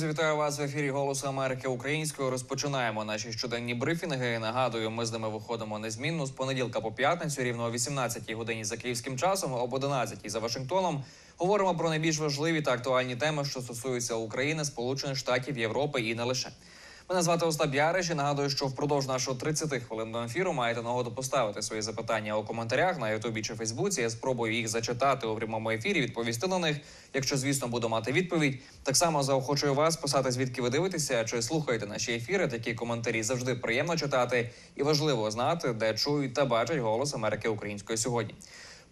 Друзі, вітаю вас в ефірі Голосу Америки українською. Розпочинаємо наші щоденні брифінги. Нагадую, ми з ними виходимо незмінно з понеділка по п'ятницю, рівно о 18-й годині за київським часом, об 11-й за Вашингтоном. Говоримо про найбільш важливі та актуальні теми, що стосуються України, Сполучених Штатів, Європи і не лише. Мене звати Остап Яриш і нагадую, що впродовж нашого 30 хвилинного ефіру маєте нагоду поставити свої запитання у коментарях на Ютубі чи Фейсбуці. Я спробую їх зачитати у прямому ефірі, відповісти на них. Якщо, звісно, буду мати відповідь. Так само заохочую вас писати, звідки ви дивитеся чи слухаєте наші ефіри. Такі коментарі завжди приємно читати і важливо знати, де чують та бачать голос Америки української сьогодні.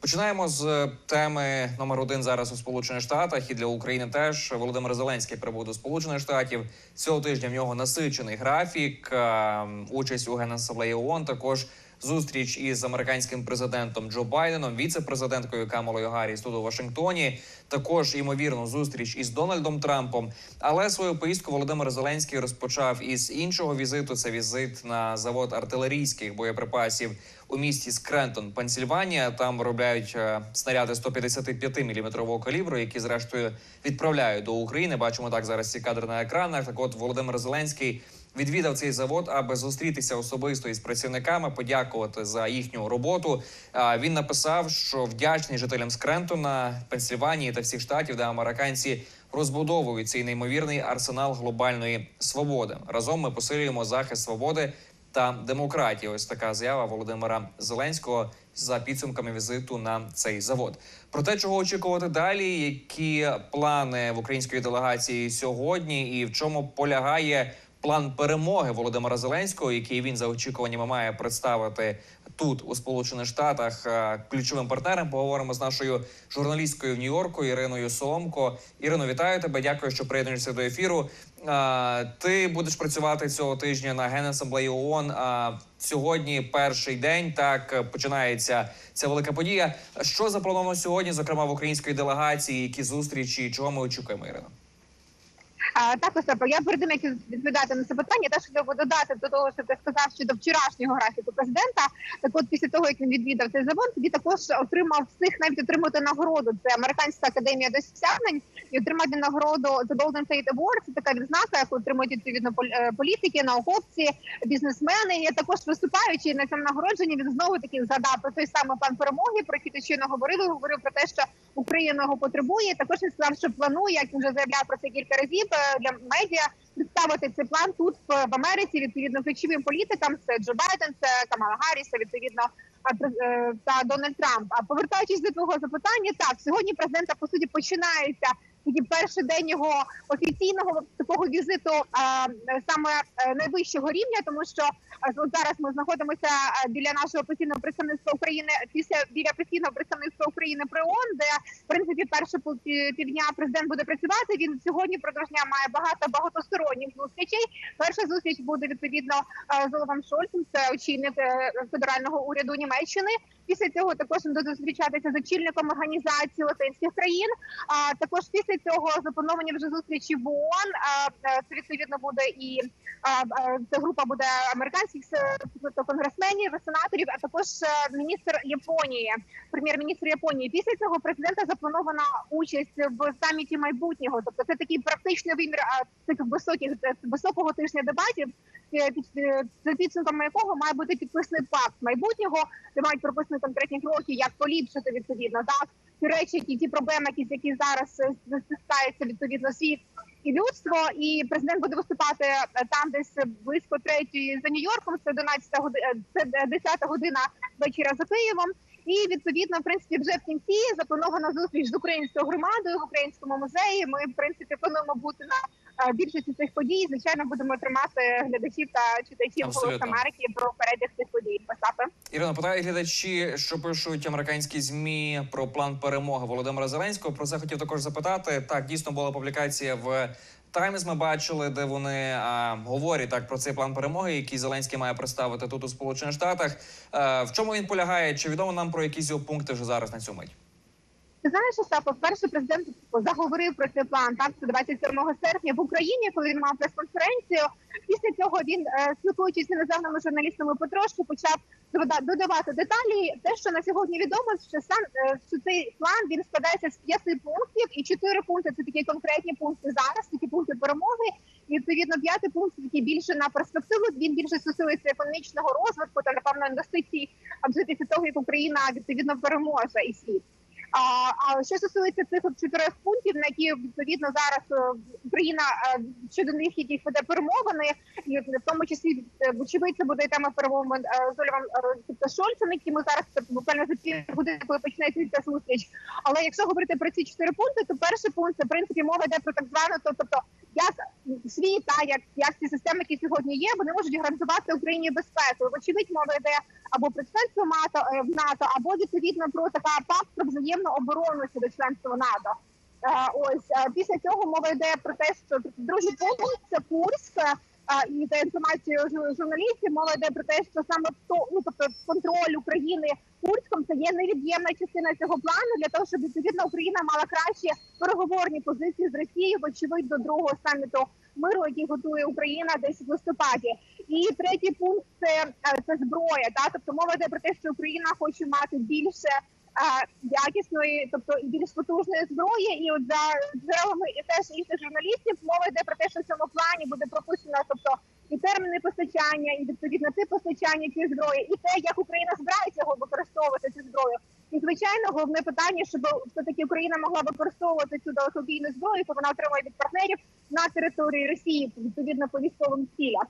Починаємо з теми номер один зараз у Сполучених Штатах і для України теж Володимир Зеленський прибув до Сполучених Штатів цього тижня. В нього насичений графік, е, участь у генасамблеї ООН, також зустріч із американським президентом Джо Байденом, віце-президенткою Камалою Гарріс тут у Вашингтоні. Також ймовірно зустріч із Дональдом Трампом. Але свою поїздку Володимир Зеленський розпочав із іншого візиту. Це візит на завод артилерійських боєприпасів у місті Скрентон, Пенсільванія. Там виробляють е, снаряди 155 мм калібру, які зрештою відправляють до України. Бачимо так зараз ці кадри на екранах. Так, от Володимир Зеленський відвідав цей завод, аби зустрітися особисто із працівниками, подякувати за їхню роботу. Він написав, що вдячний жителям Скрентона, Пенсільванії та всіх штатів, де американці розбудовують цей неймовірний арсенал глобальної свободи. Разом ми посилюємо захист свободи та демократії. Ось така заява Володимира Зеленського за підсумками візиту на цей завод. Про те, чого очікувати далі, які плани в української делегації сьогодні, і в чому полягає план перемоги Володимира Зеленського, який він за очікуваннями має представити тут у Сполучених Штатах е, ключовим партнером. Поговоримо з нашою журналісткою в Нью-Йорку Іриною Соломко. Ірино, вітаю тебе. Дякую, що приєднуєшся до ефіру. Ти будеш працювати цього тижня на генасамблеї ООН. Сьогодні перший день. Так е, починається ця велика подія. Що заплановано сьогодні, зокрема в української делегації, які зустрічі, чого ми очікуємо, Ірино? А, так, Остапа, я перед тим, як відповідати на це питання, теж хотів би додати до того, що ти сказав щодо вчорашнього графіку президента. Так от після того, як він відвідав цей завод, тоді також отримав встиг навіть отримати нагороду. Це американська академія досягнень і отримати нагороду The Golden State Award. Це така відзнака, яку отримують відповідно е, політики, науковці, бізнесмени. І також виступаючи на цьому нагородженні, він знову таки згадав про той самий план перемоги, про який ти щойно говорили. Говорив про те, що Україна його потребує. Також він сказав, що планує, як він вже заявляв про це кілька разів для медіа. Представити цей план тут в Америці відповідно ключовим політикам. Це Джо Байден, це Камала Гарріс, відповідно през- е, та Дональд Трамп. А повертаючись до твого запитання, так сьогодні президента по суті починається такий перший день його офіційного такого візиту саме е, найвищого рівня, тому що от зараз ми знаходимося біля нашого постійного представництва України після біля постійного представництва України при ООН, де в принципі перше півдня президент буде працювати. Він сьогодні впродовж дня має багато багатосторонніх зустрічей. Перша зустріч буде відповідно е, з Олафом Шольцем, це очільник е, федерального уряду Німеччини. Після цього також він буде зустрічатися з очільником організації латинських країн. А також після цього заплановані вже зустрічі в ООН. Е, Це відповідно буде і е, ця група буде американських е, тобто конгресменів, сенаторів, а також міністр Японії, прем'єр-міністр Японії. Після цього президента запланована участь в саміті майбутнього. Тобто це такий практичний вимір таких високих високого тижня дебатів. За підсумками якого має бути підписаний пакт майбутнього, де мають прописані конкретні кроки, як поліпшити відповідно так ті речі, які ті проблеми, які, які зараз е, стискаються відповідно світ і людство. І президент буде виступати е, там, десь близько третьої за Нью-Йорком. Це 11 година, це 10 година вечора за Києвом. І відповідно, в принципі, вже в кінці запланована зустріч з українською громадою в українському музеї. Ми в принципі плануємо бути на е, більшості цих подій. Звичайно, будемо тримати глядачів та читачів «Голос Америки про перебіг цих подій. Остапе. Ірино, питають глядачі, що пишуть американські змі про план перемоги Володимира Зеленського. Про це хотів також запитати. Так, дійсно була публікація в Таймс. Ми бачили, де вони а, говорять так про цей план перемоги, який Зеленський має представити тут у Сполучених Штатах. Е, в чому він полягає? Чи відомо нам про якісь його пункти вже зараз на цю мить? Ти знаєш, Остапа, вперше президент заговорив про цей план так це 27 серпня в Україні, коли він мав прес-конференцію. Після цього він, е, спілкуючись з іноземними журналістами, потрошку почав додавати деталі. Те, що на сьогодні відомо, що сам е, що цей план він складається з п'яти пунктів, і чотири пункти це такі конкретні пункти зараз, такі пункти перемоги. І відповідно п'ятий пункт який більше на перспективу. Він більше стосується економічного розвитку та напевно інвестицій, а після того як Україна відповідно переможе і світ. А, що стосується цих от чотирьох пунктів, на які відповідно зараз е, Україна е, щодо них яких веде перемовини, і в тому числі е, вочевидь це буде тема перемовин з Олівом е, тобто Шольцем, які ми зараз це буквально за ці години, коли почнеться ця зустріч. Але якщо говорити про ці чотири пункти, то перший пункт це в принципі мова йде про так звану, то- тобто як світа та як, як ці системи, які сьогодні є, вони можуть гарантувати Україні безпеку. Вочевидь, мова йде або про членство НАТО е, в НАТО, або відповідно про така пакт про взаємну оборону щодо членства НАТО. Е, Ось е, після цього мова йде про те, що другий пункт це Курськ. І за інформацією журналістів мова йде про те, що саме то, ну тобто контроль України Курськом це є невід'ємна частина цього плану для того, щоб відповідно Україна мала кращі переговорні позиції з Росією, вочевидь, до другого саміту миру, який готує Україна десь в листопаді. І третій пункт це, е, це зброя. Та тобто мова йде про те, що Україна хоче мати більше якісної, тобто і більш потужної зброї. І от за джерелами і теж інших журналістів мова йде про те, що в цьому плані буде прописано, тобто і терміни постачання, і відповідно тип постачання цієї зброї, і те, як Україна збирається його використовувати цю зброю. І звичайно, головне питання, щоб все таки Україна могла використовувати цю далекобійну зброю, яку вона отримує від партнерів на території Росії відповідно по військовим цілях.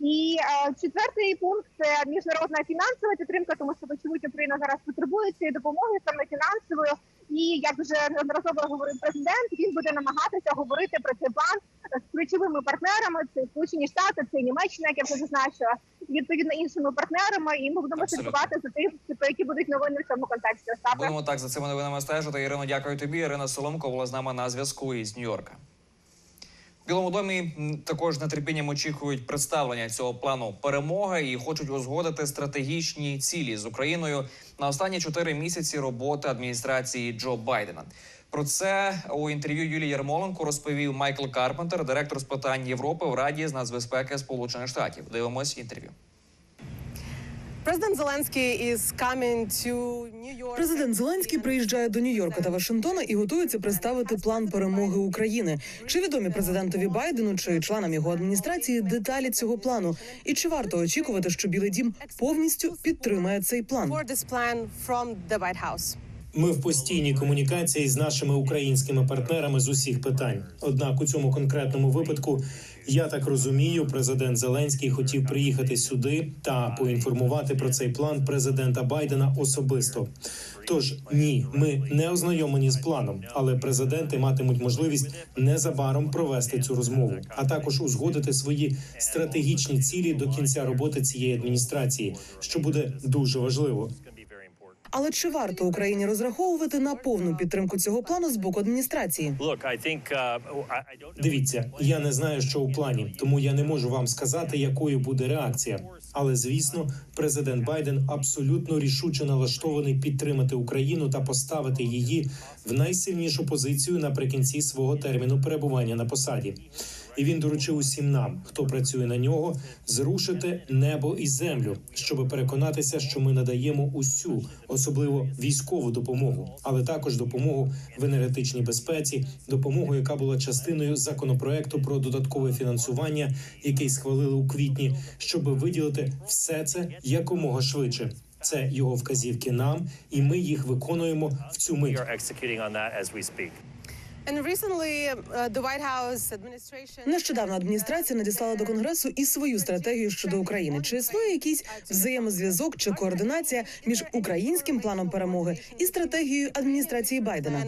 І е, четвертий пункт це міжнародна фінансова підтримка, тому що вочевидь Україна зараз потребує цієї допомоги саме фінансовою. І як вже неодноразово говорив президент, він буде намагатися говорити про цей план з ключовими партнерами. Це Сполучені Штати, це Німеччина, як я вже зазначила, і відповідно іншими партнерами. І ми будемо слідкувати за тим, які будуть новини в цьому контексті. Остапе. Будемо так за цими новинами стежити. Ірино, дякую тобі. Ірина Соломко була з нами на зв'язку із Нью-Йорка. Білому домі також з нетерпінням очікують представлення цього плану перемоги і хочуть узгодити стратегічні цілі з Україною на останні чотири місяці роботи адміністрації Джо Байдена. Про це у інтерв'ю Юлії Ярмоленко розповів Майкл Карпентер, директор з питань Європи в Раді з нацбезпеки Сполучених Штатів. Дивимось інтерв'ю. President Зеленський. Президент Зеленський приїжджає до Нью-Йорка та Вашингтона і готується представити план перемоги України. Чи відомі президентові Байдену чи членам його адміністрації деталі цього плану? І чи варто очікувати, що Білий Дім повністю підтримає цей план? Ми в постійній комунікації з нашими українськими партнерами з усіх питань. Однак у цьому конкретному випадку я так розумію, президент Зеленський хотів приїхати сюди та поінформувати про цей план президента Байдена особисто. Тож ні, ми не ознайомлені з планом, але президенти матимуть можливість незабаром провести цю розмову, а також узгодити свої стратегічні цілі до кінця роботи цієї адміністрації, що буде дуже важливо. Але чи варто Україні розраховувати на повну підтримку цього плану з боку адміністрації? Uh. Дивіться, я не знаю, що у плані, тому я не можу вам сказати, якою буде реакція. Але звісно, президент Байден абсолютно рішуче налаштований підтримати Україну та поставити її в найсильнішу позицію наприкінці свого терміну перебування на посаді. І він доручив усім нам, хто працює на нього, зрушити небо і землю, щоб переконатися, що ми надаємо усю, особливо військову допомогу, але також допомогу в енергетичній безпеці, допомогу, яка була частиною законопроекту про додаткове фінансування, який схвалили у квітні, щоб виділити все це якомога швидше. Це його вказівки нам, і ми їх виконуємо в цю мить. Нещодавно адміністрація надіслала до конгресу і свою стратегію щодо України. Чи існує якийсь взаємозв'язок чи координація між українським планом перемоги і стратегією адміністрації Байдена?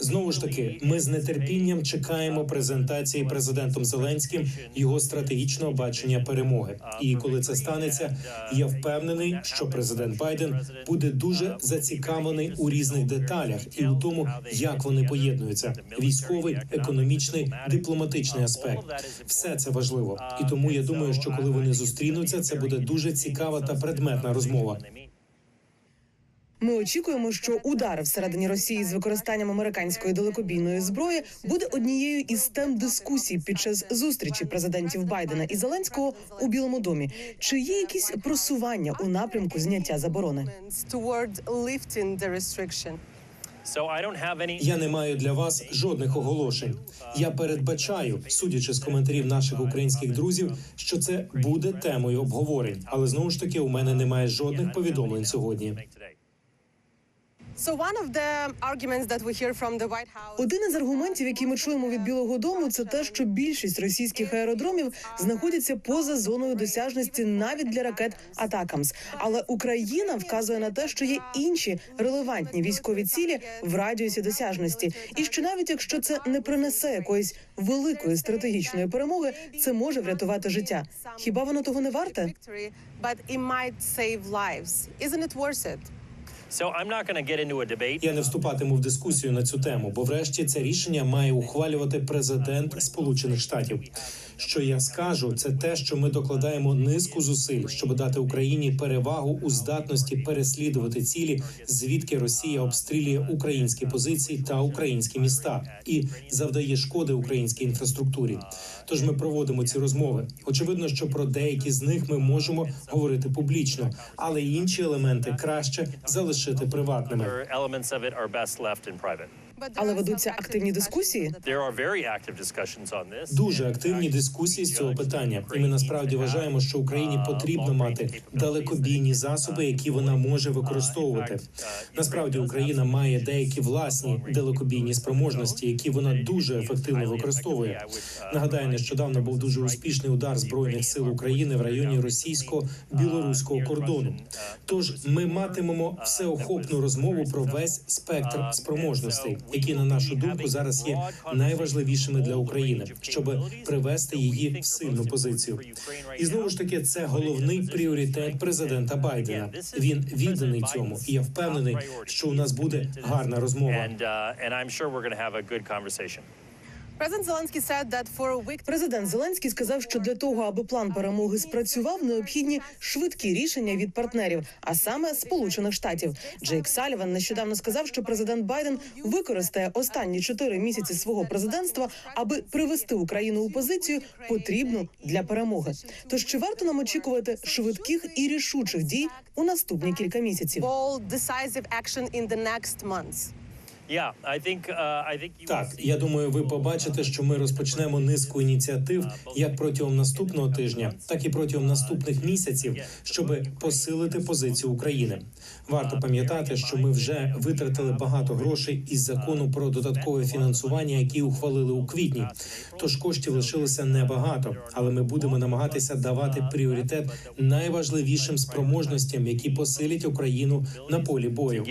Знову ж таки, ми з нетерпінням чекаємо презентації президентом Зеленським його стратегічного бачення перемоги. І коли це станеться, я впевнений, що президент Байден буде дуже зацікавлений у різних деталях і у тому, як вони поєднуються: військовий, економічний, дипломатичний аспект. Все це важливо. І тому я думаю, що коли вони зустрінуться, це буде дуже цікава та предметна розмова. Ми очікуємо, що удари всередині Росії з використанням американської далекобійної зброї буде однією із тем дискусій під час зустрічі президентів Байдена і Зеленського у Білому домі. Чи є якісь просування у напрямку зняття заборони? Я не маю для вас жодних оголошень. Я передбачаю, судячи з коментарів наших українських друзів, що це буде темою обговорень. Але знову ж таки, у мене немає жодних повідомлень сьогодні. Один із аргументів, які ми чуємо від Білого Дому, це те, що більшість російських аеродромів знаходяться поза зоною досяжності навіть для ракет Атакамс. Але Україна вказує на те, що є інші релевантні військові цілі в радіусі досяжності, і що навіть якщо це не принесе якоїсь великої стратегічної перемоги, це може врятувати життя. Хіба воно того не варте? Я не вступатиму в дискусію на цю тему, бо врешті це рішення має ухвалювати президент Сполучених Штатів. Що я скажу, це те, що ми докладаємо низку зусиль, щоб дати Україні перевагу у здатності переслідувати цілі, звідки Росія обстрілює українські позиції та українські міста і завдає шкоди українській інфраструктурі. Тож ми проводимо ці розмови. Очевидно, що про деякі з них ми можемо говорити публічно, але інші елементи краще залишити приватними. Але ведуться активні дискусії. Дуже активні дискусії з цього питання, і ми насправді вважаємо, що Україні потрібно мати далекобійні засоби, які вона може використовувати. Насправді Україна має деякі власні далекобійні спроможності, які вона дуже ефективно використовує. Нагадаю, нещодавно був дуже успішний удар збройних сил України в районі російсько-білоруського кордону. Тож ми матимемо всеохопну розмову про весь спектр спроможностей, які на нашу думку зараз є найважливішими для України, щоб привести її в сильну позицію. І знову ж таки, це головний пріоритет президента Байдена. Він відданий цьому, і я впевнений, що у нас буде гарна розмова. Президент Зеленський сказав, що для того, аби план перемоги спрацював, необхідні швидкі рішення від партнерів, а саме Сполучених Штатів. Джейк Саліван нещодавно сказав, що президент Байден використає останні чотири місяці свого президентства, аби привести Україну у позицію, потрібну для перемоги. Тож чи варто нам очікувати швидких і рішучих дій у наступні кілька місяців? Uh, Так, я думаю, ви побачите, що ми розпочнемо низку ініціатив як протягом наступного тижня, так і протягом наступних місяців, щоб посилити позицію України. Варто пам'ятати, що ми вже витратили багато грошей із закону про додаткове фінансування, який ухвалили у квітні. Тож коштів лишилося небагато, але ми будемо намагатися давати пріоритет найважливішим спроможностям, які посилять Україну на полі бою.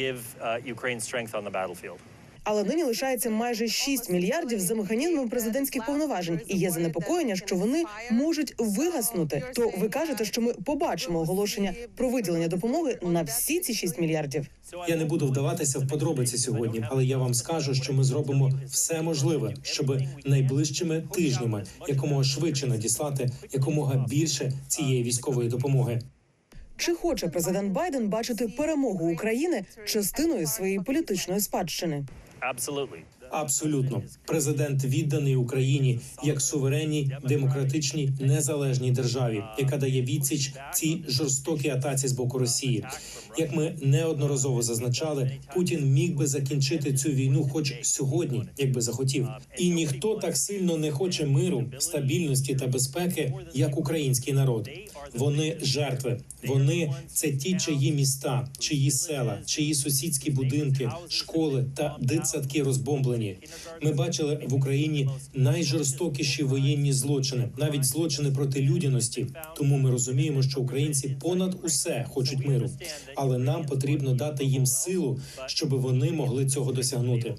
Але нині лишається майже 6 мільярдів за механізмом президентських повноважень, і є занепокоєння, що вони можуть вигаснути. То ви кажете, що ми побачимо оголошення про виділення допомоги на всі ці 6 мільярдів. Я не буду вдаватися в подробиці сьогодні, але я вам скажу, що ми зробимо все можливе, щоб найближчими тижнями якомога швидше надіслати якомога більше цієї військової допомоги. Чи хоче президент Байден бачити перемогу України частиною своєї політичної спадщини? Absolutely. Абсолютно, президент відданий Україні як суверенній, демократичній, незалежній державі, яка дає відсіч цій жорстокій атаці з боку Росії. Як ми неодноразово зазначали, Путін міг би закінчити цю війну, хоч сьогодні, якби захотів. І ніхто так сильно не хоче миру, стабільності та безпеки, як український народ. Вони жертви. Вони це ті, чиї міста, чиї села, чиї сусідські будинки, школи та дитсадки розбомблені. Ми бачили в Україні найжорстокіші воєнні злочини, навіть злочини проти людяності. Тому ми розуміємо, що українці понад усе хочуть миру, але нам потрібно дати їм силу, щоб вони могли цього досягнути.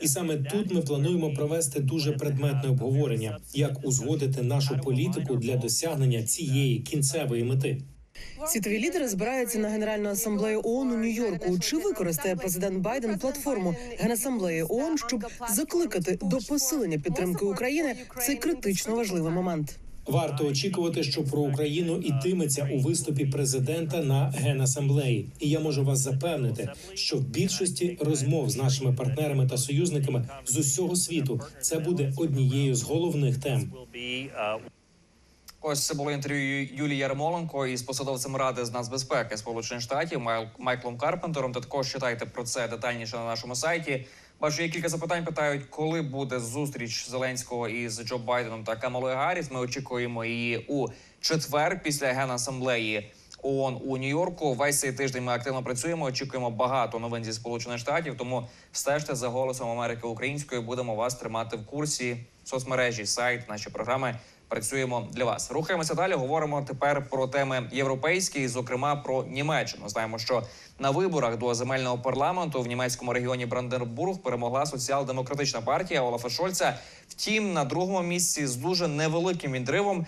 І саме тут ми плануємо провести дуже предметне обговорення, як узгодити нашу політику для досягнення цієї кінцевої мети. Світові лідери збираються на Генеральну асамблею ООН у Нью-Йорку. Чи використає президент Байден платформу Генасамблеї ООН, щоб закликати до посилення підтримки України цей критично важливий момент? Варто очікувати, що про Україну ітиметься у виступі президента на генасамблеї. І я можу вас запевнити, що в більшості розмов з нашими партнерами та союзниками з усього світу це буде однією з головних тем. Ось це було інтерв'ю Юлії Ярмоленко із посадовцем ради з нацбезпеки Сполучених Штатів Майклом Карпентером. Та також читайте про це детальніше на нашому сайті. Бачу, є кілька запитань. Питають, коли буде зустріч Зеленського із Джо Байденом та Камалою Гарріс. Ми очікуємо її у четвер після генасамблеї ООН у Нью-Йорку. Весь цей тиждень ми активно працюємо. Очікуємо багато новин зі Сполучених Штатів. Тому стежте за голосом Америки українською. Будемо вас тримати в курсі. Соцмережі, сайт, наші програми. Працюємо для вас. Рухаємося далі. Говоримо тепер про теми європейські, зокрема про Німеччину. Знаємо, що на виборах до земельного парламенту в німецькому регіоні Бранденбург перемогла соціал-демократична партія Олафа Шольца. Втім, на другому місці з дуже невеликим відривом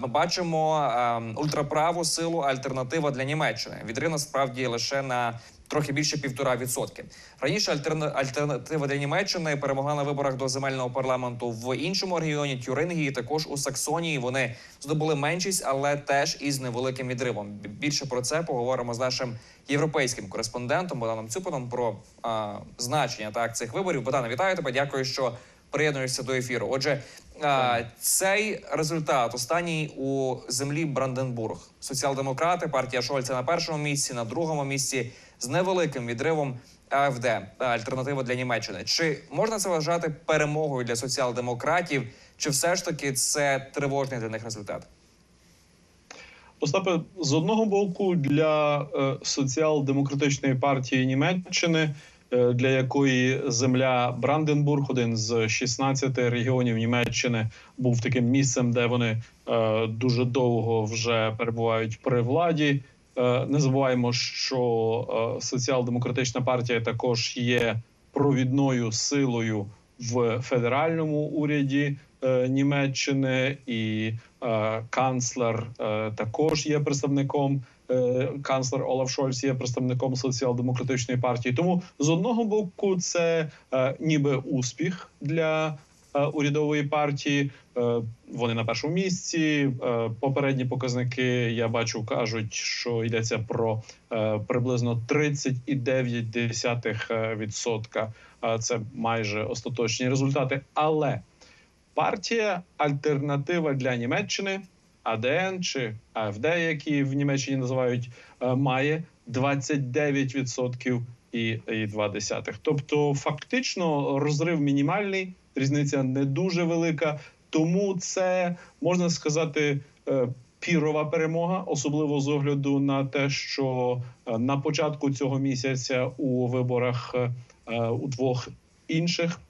ми бачимо а, ультраправу силу альтернатива для Німеччини. Відрив насправді лише на трохи більше півтора відсотки. Раніше альтерна- альтернатива для Німеччини перемогла на виборах до земельного парламенту в іншому регіоні Тюрингії. Також у Саксонії вони здобули меншість, але теж із невеликим відривом. Більше про це поговоримо з нашим європейським кореспондентом Богданом Цюпином про а, значення так цих виборів. Богдане, вітаю тебе. Дякую, що приєднуєшся до ефіру. Отже, а, цей результат останній у землі Бранденбург. Соціал-демократи, партія Шольца на першому місці, на другому місці з невеликим відривом АФД альтернатива для Німеччини. Чи можна це вважати перемогою для соціал-демократів, чи все ж таки це тривожний для них результат? Остапе, з одного боку, для е, соціал-демократичної партії Німеччини, е, для якої земля Бранденбург, один з 16 регіонів Німеччини, був таким місцем, де вони е, дуже довго вже перебувають при владі. Е, не забуваємо, що е, соціал-демократична партія також є провідною силою в федеральному уряді е, Німеччини, і канцлер також є представником. Канцлер Олаф Шольц є представником соціал-демократичної партії. Тому з одного боку, це е, ніби успіх для урядової партії. Е, Вони на першому місці. Е, Попередні показники я бачу кажуть, що йдеться про е, приблизно 30,9% відсотка. Е, Це майже остаточні результати. Але партія альтернатива для Німеччини АДН чи АФД, які в Німеччині називають, е, має 29% і, і 2 десятих. Тобто, фактично, розрив мінімальний, різниця не дуже велика. Тому це можна сказати. е, Пірова перемога, особливо з огляду на те, що е, на початку цього місяця у виборах е, у двох інших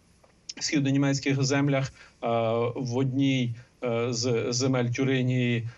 східнонімецьких землях в одній з земель Тюринії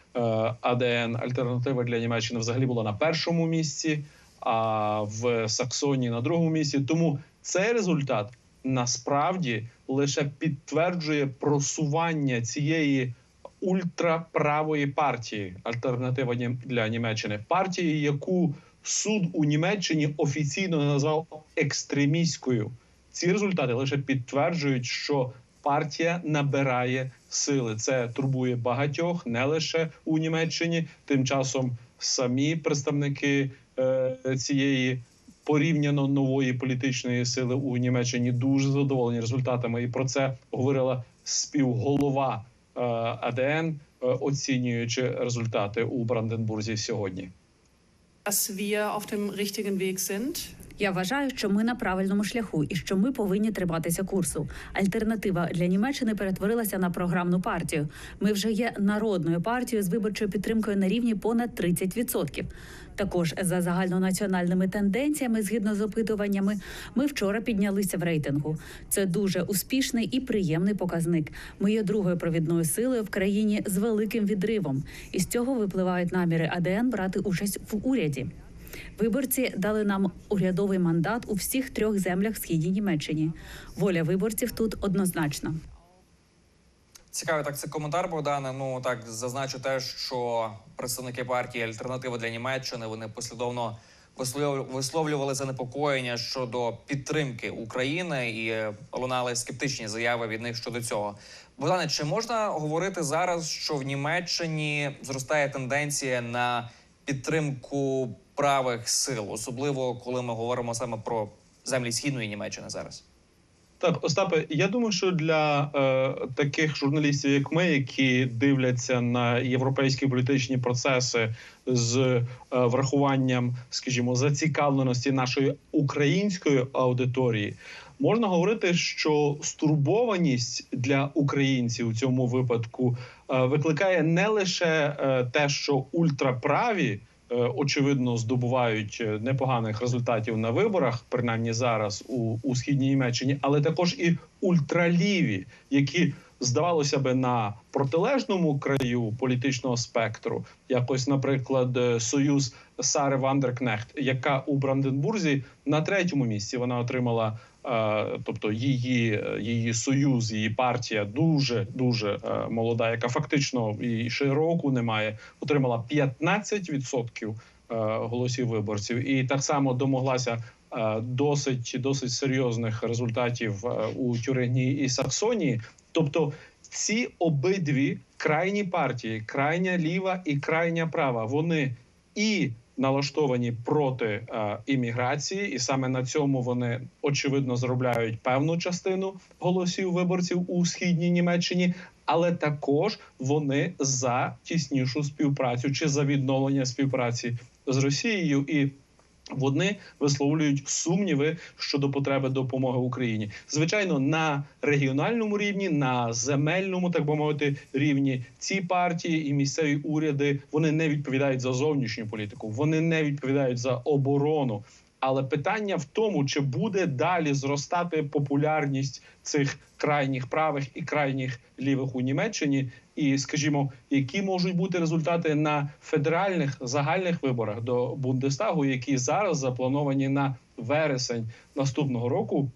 АДН альтернатива для Німеччини взагалі була на першому місці, а в Саксонії на другому місці. Тому цей результат насправді лише підтверджує просування цієї ультраправої партії альтернатива для Німеччини, партії, яку суд у Німеччині офіційно назвав екстремістською. Ці результати лише підтверджують, що партія набирає сили. Це турбує багатьох, не лише у Німеччині. Тим часом самі представники е, цієї порівняно нової політичної сили у Німеччині дуже задоволені результатами. І про це говорила співголова е, АДН, е, оцінюючи результати у Бранденбурзі сьогодні. dass wir auf dem richtigen Weg sind. Я вважаю, що ми на правильному шляху і що ми повинні триматися курсу. Альтернатива для Німеччини перетворилася на програмну партію. Ми вже є народною партією з виборчою підтримкою на рівні понад 30%. Також за загальнонаціональними тенденціями, згідно з опитуваннями, ми вчора піднялися в рейтингу. Це дуже успішний і приємний показник. Ми є другою провідною силою в країні з великим відривом. І з цього випливають наміри АДН брати участь в уряді. Виборці дали нам урядовий мандат у всіх трьох землях східній Німеччині. Воля виборців тут однозначна. Цікавий так це коментар Богдане. Ну так зазначу те, що представники партії Альтернатива для Німеччини вони послідовно висловлю- висловлювали занепокоєння щодо підтримки України і лунали скептичні заяви від них щодо цього. Богдане, чи можна говорити зараз, що в Німеччині зростає тенденція на підтримку правих сил, особливо коли ми говоримо саме про землі східної Німеччини зараз? Так, Остапе, я думаю, що для е, таких журналістів, як ми, які дивляться на європейські політичні процеси з е, врахуванням, скажімо, зацікавленості нашої української аудиторії, можна говорити, що стурбованість для українців у цьому випадку е, викликає не лише е, те, що ультраправі. Е, Очевидно, здобувають е, непоганих результатів на виборах, принаймні зараз у, у східній Німеччині, але також і ультраліві, які здавалося би на протилежному краю політичного спектру, якось, наприклад, е, союз Сари Вандеркнехт, яка у Бранденбурзі на третьому місці вона отримала. е, Тобто її, е, її союз, її партія дуже дуже молода, яка фактично і ще року немає, отримала 15% е, голосів виборців, і так само домоглася досить досить серйозних результатів у Тюрині і Саксонії. Тобто, ці обидві крайні партії, крайня ліва і крайня права, вони і налаштовані проти е, імміграції, і саме на цьому вони очевидно заробляють певну частину голосів виборців у східній Німеччині. Але також вони за тіснішу співпрацю чи за відновлення співпраці з Росією і. Вони висловлюють сумніви щодо потреби допомоги Україні. Звичайно, на регіональному рівні, на земельному, так би мовити, рівні ці партії і місцеві уряди вони не відповідають за зовнішню політику, вони не відповідають за оборону. Але питання в тому, чи буде далі зростати популярність цих крайніх правих і крайніх лівих у Німеччині, і скажімо, які можуть бути результати на федеральних загальних виборах до Бундестагу, які зараз заплановані на вересень наступного року.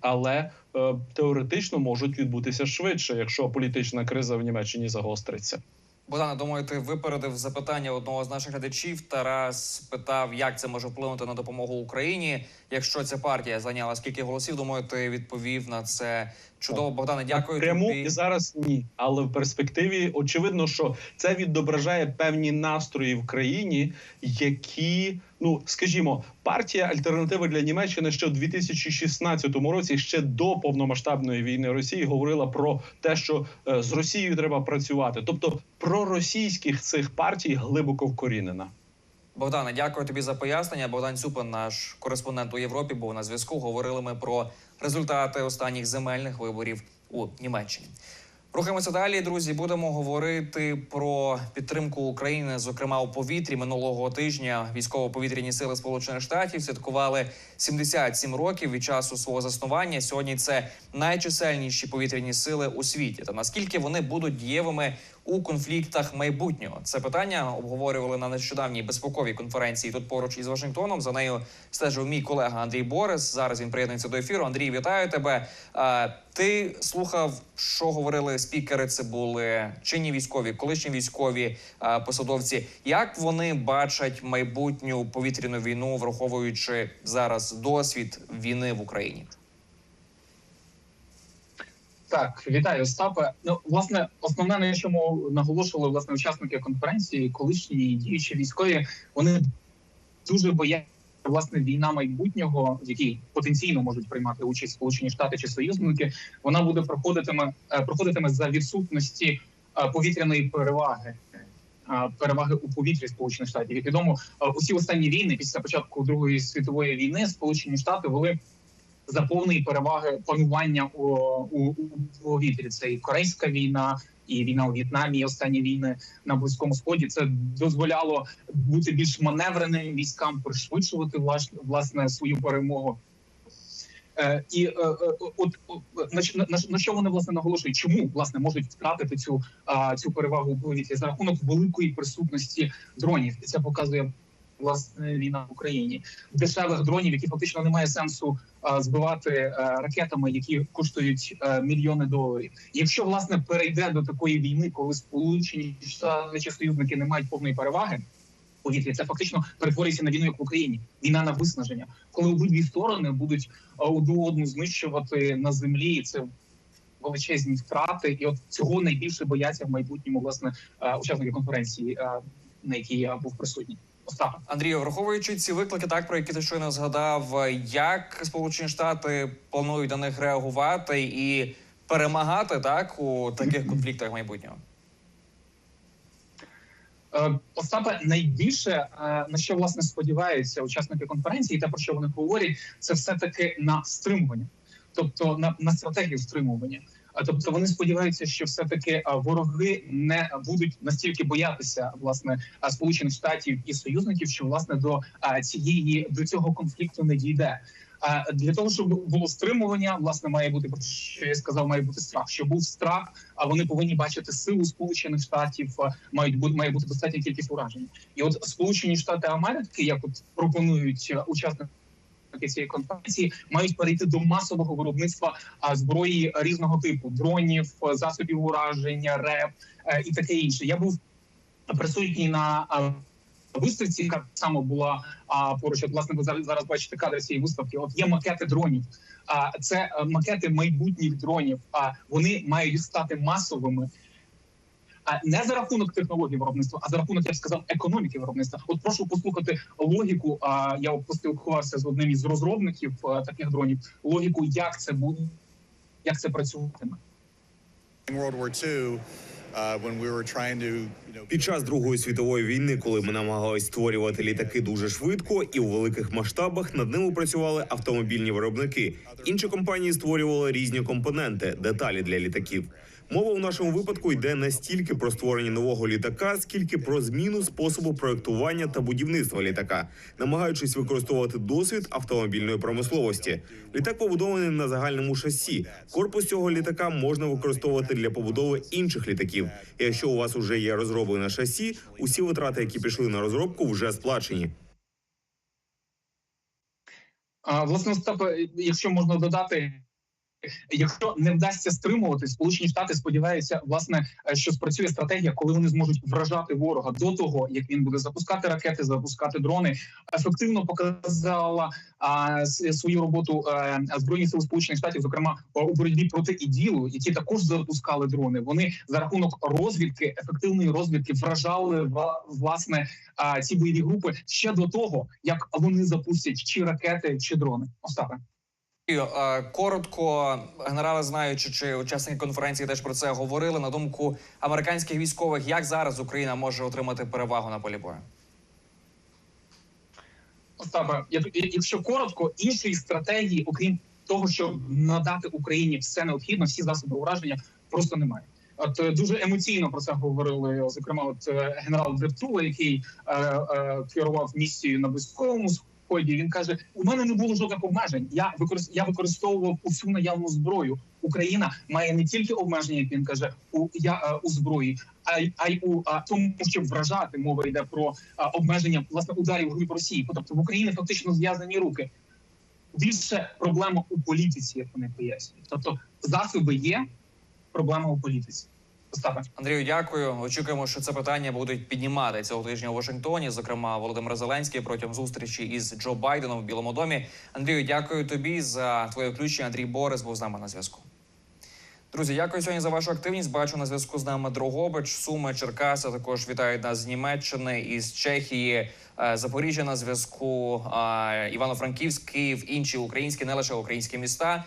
Але е, теоретично можуть відбутися швидше, якщо політична криза в Німеччині загостриться. Богдане, думаю, ти випередив запитання одного з наших глядачів. Тарас питав, як це може вплинути на допомогу Україні. Якщо ця партія зайняла скільки голосів, думаю, ти відповів на це чудово. Богдане, дякую Пряму тобі. і зараз ні. Але в перспективі очевидно, що це відображає певні настрої в країні, які ну скажімо, партія альтернативи для Німеччини ще в 2016 році, ще до повномасштабної війни Росії, говорила про те, що е, з Росією треба працювати. Тобто проросійських цих партій глибоко вкорінена. Богдане, дякую тобі за пояснення. Богдан Цюпин, наш кореспондент у Європі, був на зв'язку. Говорили ми про результати останніх земельних виборів у Німеччині. Рухаємося далі, друзі. Будемо говорити про підтримку України, зокрема у повітрі. Минулого тижня військово-повітряні сили Сполучених Штатів святкували 77 років від часу свого заснування. Сьогодні це найчисельніші повітряні сили у світі. Та наскільки вони будуть дієвими у конфліктах майбутнього? Це питання обговорювали на нещодавній безпековій конференції тут поруч із Вашингтоном. За нею стежив мій колега Андрій Борис. Зараз він приєднується до ефіру. Андрій, вітаю тебе. Ти слухав, що говорили спікери. Це були чинні військові, колишні військові посадовці. Як вони бачать майбутню повітряну війну, враховуючи зараз досвід війни в Україні? Так, вітаю, Остапе. Ну, власне, основне, на чому наголошували власне учасники конференції, колишні діючі військові, вони дуже бояться власне війна майбутнього, в якій потенційно можуть приймати участь Сполучені Штати чи союзники. Вона буде проходитиме е, проходитиме за відсутності е, повітряної переваги. Переваги у повітрі Сполучених Штатів. Як відомо, усі останні війни після початку Другої світової війни Сполучені Штати вели за повної переваги панування у, у, у повітрі. Це і Корейська війна, і війна у В'єтнамі, і останні війни на близькому сході. Це дозволяло бути більш маневреним військам, пришвидшувати власне свою перемогу. Е, і е, е, от на, що вони власне наголошують? Чому власне можуть втратити цю цю перевагу у повітрі за рахунок великої присутності дронів? І це показує власне війна в Україні дешевих дронів, які фактично немає сенсу а, збивати е, ракетами, які коштують е, мільйони доларів. Якщо власне перейде до такої війни, коли сполучені Штати союзники не мають повної переваги. Повітрі це фактично перетворюється на війну як в Україні. Війна на виснаження, коли обидві сторони будуть одну одну знищувати на землі. Це величезні втрати, і от цього найбільше бояться в майбутньому власне е, учасники конференції, е, на якій я був присутній. Остапа. Андрію, враховуючи ці виклики, так про які ти щойно згадав, як Сполучені Штати планують на них реагувати і перемагати так у таких конфліктах майбутнього? Е, Остапе, найбільше е, на що власне сподіваються учасники конференції, і те про що вони говорять, це все таки на стримування, тобто на, на стратегію стримування. Тобто вони сподіваються, що все таки вороги не будуть настільки боятися власне сполучених штатів і союзників, що власне до цієї до цього конфлікту не дійде. Для того, щоб було стримування, власне, має бути про що я сказав, має бути страх. Щоб був страх, а вони повинні бачити силу Сполучених Штатів, мають бути має бути достатня кількість уражень. І от Сполучені Штати Америки, як от пропонують учасники цієї конференції, мають перейти до масового виробництва зброї різного типу: дронів, засобів ураження, РЕП е, і таке інше. Я був присутній на виставці, яка само була а, поруч. От, власне, ви зараз, зараз бачите кадри цієї виставки. От є макети дронів. А це е, макети майбутніх дронів. А вони мають стати масовими. А не за рахунок технологій виробництва, а за рахунок, я б сказав, економіки виробництва. От прошу послухати логіку. А я поспілкувався з одним із розробників а, таких дронів. Логіку, як це буде, як це працюватиме. World War II, Під час Другої світової війни, коли ми намагалися створювати літаки дуже швидко і у великих масштабах, над ними працювали автомобільні виробники. Інші компанії створювали різні компоненти, деталі для літаків. Мова у нашому випадку йде не стільки про створення нового літака, скільки про зміну способу проектування та будівництва літака, намагаючись використовувати досвід автомобільної промисловості. Літак побудований на загальному шасі. Корпус цього літака можна використовувати для побудови інших літаків. І якщо у вас вже є розроблене шасі, усі витрати, які пішли на розробку, вже сплачені. А, власне, Остапе, якщо можна додати. Якщо не вдасться стримувати, сполучені штати сподіваються, власне, що спрацює стратегія, коли вони зможуть вражати ворога до того, як він буде запускати ракети, запускати дрони. Ефективно показала а, свою роботу а, збройні сили сполучених штатів, зокрема у боротьбі проти іділу, які також запускали дрони. Вони за рахунок розвідки, ефективної розвідки, вражали власне а, ці бойові групи ще до того, як вони запустять чи ракети, чи дрони. Остапе. Е, Коротко, генерали, знаючи, чи учасники конференції теж про це говорили. На думку американських військових, як зараз Україна може отримати перевагу на полі бою? Я- якщо коротко, іншої стратегії, окрім того, щоб надати Україні все необхідне, всі засоби ураження, просто немає. От е, дуже емоційно про це говорили, зокрема, от е, генерал Дептула, який е, е, керував місією на близькому сході. Він каже: у мене не було жодних обмежень. Я використ... я використовував усю наявну зброю. Україна має не тільки обмеження, як він каже, у я е, у зброї, а й а й у а, тому, щоб вражати мова йде про а, обмеження власне ударів в грудь Росії. Тобто в Україні фактично зв'язані руки. Більше проблема у політиці, як вони пояснюють. Тобто засоби є, проблема у політиці. Остапе. Андрію, дякую. Очікуємо, що це питання будуть піднімати цього тижня у Вашингтоні. Зокрема, Володимир Зеленський протягом зустрічі із Джо Байденом в Білому домі. Андрію, дякую тобі за твоє включення. Андрій Борис був з нами на зв'язку. Друзі, дякую сьогодні за вашу активність. Бачу на зв'язку з нами Дрогобич, Суми, Черкаса. Також вітають нас з Німеччини, із Чехії, Запоріжжя на зв'язку, е, Івано-Франківськ, Київ, інші українські, не лише українські міста.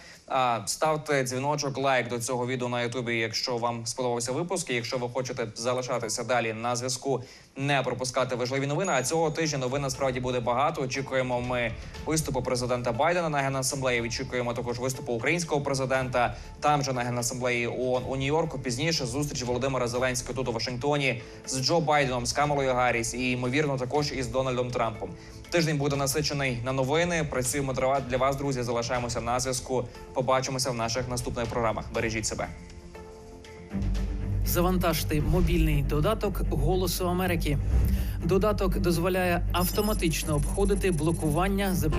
Ставте дзвіночок, лайк до цього відео на Ютубі, якщо вам сподобався випуск. Якщо ви хочете залишатися далі на зв'язку, не пропускати важливі новини. А цього тижня новин насправді буде багато. Очікуємо ми виступу президента Байдена на генасамблеї. Очікуємо також виступу українського президента. Там же на генасамблеї ООН у Нью-Йорку. Пізніше зустріч Володимира Зеленського тут у Вашингтоні з Джо Байденом, з Камалою Гарріс і ймовірно також із Дональдом Трампом. Тиждень буде насичений на новини. Працюємо трава для вас, друзі. Залишаємося на зв'язку. Побачимося в наших наступних програмах. Бережіть себе. Завантажте мобільний додаток Голосу Америки. Додаток дозволяє автоматично обходити блокування за